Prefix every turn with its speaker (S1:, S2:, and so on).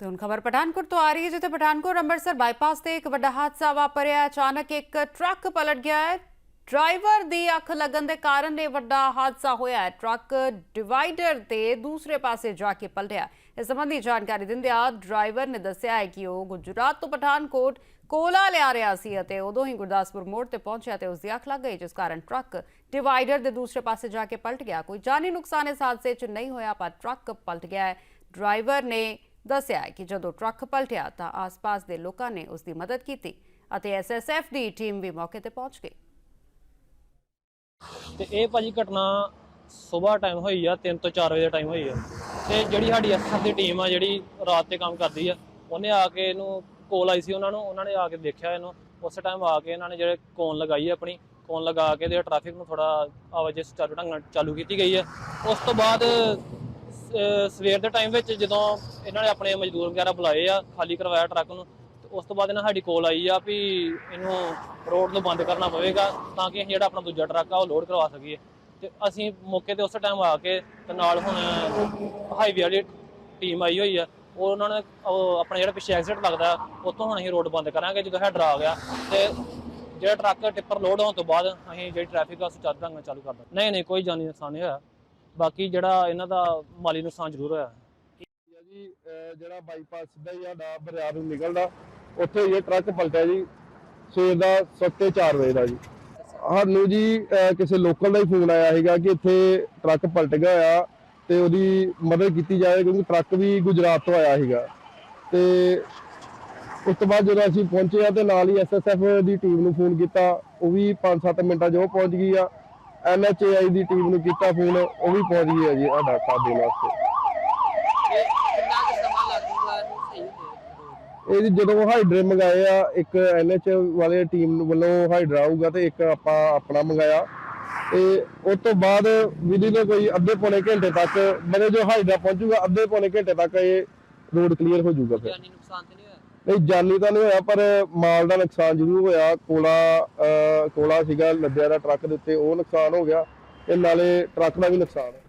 S1: ਤੇ ਹੁਣ ਖਬਰ ਪਠਾਨਕੋਟ ਤੋਂ ਆ ਰਹੀ ਹੈ, ਜਿੱਥੇ ਪਠਾਨਕੋਟ ਅੰਮ੍ਰਿਤਸਰ ਬਾਈਪਾਸ ਤੇ ਇੱਕ ਵੱਡਾ ਹਾਦਸਾ ਵਾਪਰਿਆ। ਅਚਾਨਕ ਇੱਕ ਟਰੱਕ ਪਲਟ ਗਿਆ ਹੈ। ਡਰਾਈਵਰ ਦੀ ਅੱਖ ਲੱਗਣ ਦੇ ਕਾਰਨ ਇਹ ਵੱਡਾ ਹਾਦਸਾ ਹੋਇਆ ਹੈ। ਟਰੱਕ ਡਿਵਾਈਡਰ ਤੇ ਦੂਸਰੇ ਪਾਸੇ ਜਾ ਕੇ ਪਲਟਿਆ। ਇਸ ਸੰਬੰਧੀ ਜਾਣਕਾਰੀ ਦਿੰਦਿਆਂ ਡਰਾਈਵਰ ਨੇ ਦੱਸਿਆ ਹੈ ਕਿ ਉਹ ਗੁਜਰਾਤ ਤੋਂ ਪਠਾਨਕੋਟ ਕੋਲਾ ਲਿਆ ਰਿਹਾ ਸੀ ਅਤੇ ਉਦੋਂ ਹੀ ਗੁਰਦਾਸਪੁਰ ਮੋੜ ਤੇ ਪਹੁੰਚਿਆ ਤੇ ਉਸ ਦੀ ਅੱਖ ਲੱਗ ਗਈ, ਜਿਸ ਕਾਰਨ ਟਰੱਕ ਡਿਵਾਈਡਰ ਦੇ ਦੂਸਰੇ ਪਾਸੇ ਜਾ ਕੇ ਪਲਟ ਗਿਆ। ਕੋਈ ਜਾਨੀ ਨੁਕਸਾਨ ਇਸ ਹਾਦਸੇ 'ਚ ਨਹੀਂ ਹੋਇਆ, ਪਰ ਟਰੱਕ ਪਲਟ ਗਿਆ ਹੈ। ਡਰਾਈਵਰ ਨੇ ਦੱਸਿਆ ਕਿ ਜਦੋਂ ਟਰੱਕ ਪਲਟਿਆ ਤਾਂ ਆਸ-ਪਾਸ ਦੇ ਲੋਕਾਂ ਨੇ ਉਸ ਦੀ ਮਦਦ ਕੀਤੀ ਅਤੇ ਐਸਐਸਐਫ ਦੀ ਟੀਮ ਵੀ ਮੌਕੇ ਤੇ ਪਹੁੰਚ ਗਈ।
S2: ਤੇ ਇਹ ਭਾਜੀ ਘਟਨਾ ਸਵੇਰ ਟਾਈਮ ਹੋਈ ਆ 3 ਤੋਂ 4 ਵਜੇ ਦਾ ਟਾਈਮ ਹੋਈ ਆ। ਤੇ ਜਿਹੜੀ ਸਾਡੀ ਐਸਐਫ ਦੀ ਟੀਮ ਆ, ਜਿਹੜੀ ਰਾਤ ਤੇ ਕੰਮ ਕਰਦੀ ਆ, ਉਹਨੇ ਆ ਕੇ ਇਹਨੂੰ ਕੋਲ ਆਈ ਸੀ ਉਹਨਾਂ ਨੂੰ, ਉਹਨਾਂ ਨੇ ਆ ਕੇ ਦੇਖਿਆ ਇਹਨੂੰ। ਉਸ ਟਾਈਮ ਆ ਕੇ ਇਹਨਾਂ ਨੇ ਜਿਹੜੇ ਕੋਨ ਲਗਾਈ ਆ ਆਪਣੀ, ਕੋਨ ਲਗਾ ਕੇ ਤੇ ਟ੍ਰੈਫਿਕ ਨੂੰ ਥੋੜਾ ਆਵਾਜਾਈ ਚਾਲੂ ਢੰਗ ਨਾਲ ਚਾਲੂ ਕੀਤੀ ਗਈ ਆ। ਉਸ ਤੋਂ ਬਾਅਦ ਸਵੇਰ ਦੇ ਟਾਈਮ ਵਿੱਚ ਜਦੋਂ ਇਹਨਾਂ ਨੇ ਆਪਣੇ ਮਜ਼ਦੂਰ ਵਗੈਰਾ ਬੁਲਾਏ ਆ, ਖਾਲੀ ਕਰਵਾਇਆ ਟਰੱਕ ਨੂੰ, ਤੇ ਉਸ ਤੋਂ ਬਾਅਦ ਇਹਨਾਂ ਸਾਡੀ ਕੋਲ ਆਈ ਆ ਵੀ ਇਹਨੂੰ ਰੋਡ ਨੂੰ ਬੰਦ ਕਰਨਾ ਪਵੇਗਾ ਤਾਂ ਕਿ ਅਸੀਂ ਜਿਹੜਾ ਆਪਣਾ ਦੂਜਾ ਟਰੱਕ ਆ ਉਹ ਲੋਡ ਕਰਵਾ ਸਕੀਏ। ਤੇ ਅਸੀਂ ਮੌਕੇ ਤੇ ਉਸ ਟਾਈਮ ਆ ਕੇ ਤੇ ਨਾਲ ਹੁਣ ਹਾਈਵੇ ਵਾਲੀ ਟੀਮ ਆਈ ਹੋਈ ਆ, ਉਹ ਉਹਨਾਂ ਨੇ, ਉਹ ਆਪਣਾ ਜਿਹੜਾ ਪਿੱਛੇ ਐਕਸੀਡੈਂਟ ਲੱਗਦਾ, ਉੱਥੋਂ ਹੁਣ ਅਸੀਂ ਰੋਡ ਬੰਦ ਕਰਾਂਗੇ ਜਦੋਂ ਹੈਡਰ ਆ ਗਿਆ। ਤੇ ਜਿਹੜਾ ਟਰੱਕ ਟਿੱਪਰ ਲੋਡ ਹੋਣ ਤੋਂ ਬਾਅਦ ਅਸੀਂ ਜਿਹੜੀ ਟ੍ਰੈਫਿਕ ਆ, ਉਸ ਚੱਲ ਢੰਗ ਨਾਲ ਚਾਲੂ ਕਰ ਦਾਂਗੇ ਨਹੀਂ ਨਹੀਂ, ਕੋਈ ਜਾਨੀ ਨੁਕਸਾਨ ਨਹੀਂ ਹੋਇਆ। ਬਾਕੀ ਜਿਹੜਾ ਇਹਨਾਂ ਦਾ ਮਾਲੀ ਨੁਕਸਾਨ ਜ਼ਰੂਰ ਹੋਇਆ।
S3: ਜੀ ਜਿਹੜਾ ਬਾਈਪਾਸ ਸਿੱਧਾ ਹੀ ਸਾਡਾ ਬਰਿਆਰ ਨੂੰ ਨਿਕਲਦਾ। ਉੱਥੇ ਇਹ ਟਰੱਕ ਪਲਟਿਆ ਜੀ, ਸਵੇਰ ਦਾ 4:30 ਵਜੇ ਦਾ ਜੀ। ਸਾਨੂੰ ਜੀ ਕਿਸੇ ਲੋਕਲ ਦਾ ਹੀ ਫੋਨ ਆਇਆ ਸੀਗਾ ਕਿ ਇੱਥੇ ਟਰੱਕ ਪਲਟ ਗਿਆ ਆ ਤੇ ਉਹਦੀ ਮਦਦ ਕੀਤੀ ਜਾਵੇ ਕਿਉਂਕਿ ਟਰੱਕ ਵੀ ਗੁਜਰਾਤ ਤੋਂ ਆਇਆ ਸੀਗਾ। ਤੇ ਉਸ ਤੋਂ ਬਾਅਦ ਜਦੋਂ ਅਸੀਂ ਪਹੁੰਚੇ ਆ ਤੇ ਨਾਲ ਹੀ ਐਸਐਸਐਫ ਦੀ ਟੀਮ ਨੂੰ ਫੋਨ ਕੀਤਾ, ਉਹ ਵੀ 5-7 ਮਿੰਟਾਂ 'ਚ ਉਹ ਪਹੁੰਚ ਗਈ ਆ। ਐਨਐਚਏਆਈ ਦੀ ਟੀਮ ਨੂੰ ਕੀਤਾ ਫੋਨ, ਉਹ ਵੀ ਪਹੁੰਚ ਗਈ ਆ ਜੀ ਸਾਡਾ ਸਾਥ ਦੇਣ ਵਾਸਤੇ।
S4: ਕਿੰਨਾ ਕੁ ਸਮਾਂ ਲੱਗੂਗਾ ਇਹਨੂੰ ਸਹੀ ਹੁੰਦੇ
S3: ਇਹ ਜੀ ਜਦੋਂ ਹਾਈਡਰੇ ਮੰਗਾਏ ਆ, ਇੱਕ ਐਨਐਚ ਵਾਲੇ ਟੀਮ ਵੱਲੋਂ ਹਾਈਡਰਾ ਆਊਗਾ ਤੇ ਇੱਕ ਆਪਾਂ ਆਪਣਾ ਮੰਗਾਇਆ। ਤੇ ਉਸ ਤੋਂ ਬਾਅਦ ਵਿਧੀ ਦੇ ਕੋਈ ਅੱਧੇ ਪੌਣੇ ਘੰਟੇ ਤੱਕ, ਮਤਲਬ ਜੋ ਹਾਈਡਰਾ ਪਹੁੰਚੂਗਾ, ਅੱਧੇ ਪੌਣੇ ਘੰਟੇ ਤੱਕ ਇਹ ਰੋਡ ਕਲੀਅਰ ਹੋ ਜਾਊਗਾ ਫਿਰ।
S4: ਜਾਨੀ ਨੁਕਸਾਨ ਤੇ ਨਹੀਂ ਹੋਇਆ
S3: ਨਹੀਂ ਜਾਨੀ ਤਾਂ ਨਹੀਂ ਹੋਇਆ ਪਰ ਮਾਲ ਦਾ ਨੁਕਸਾਨ ਜ਼ਰੂਰ ਹੋਇਆ। ਕੋਲਾ ਅਹ, ਕੋਲਾ ਸੀਗਾ ਲੱਦਿਆ ਦਾ ਟਰੱਕ ਦੇ ਉੱਤੇ ਉਹ ਨੁਕਸਾਨ ਹੋ ਗਿਆ। ਤੇ ਨਾਲੇ ਟਰੱਕ ਦਾ ਵੀ ਨੁਕਸਾਨ ਹੈ।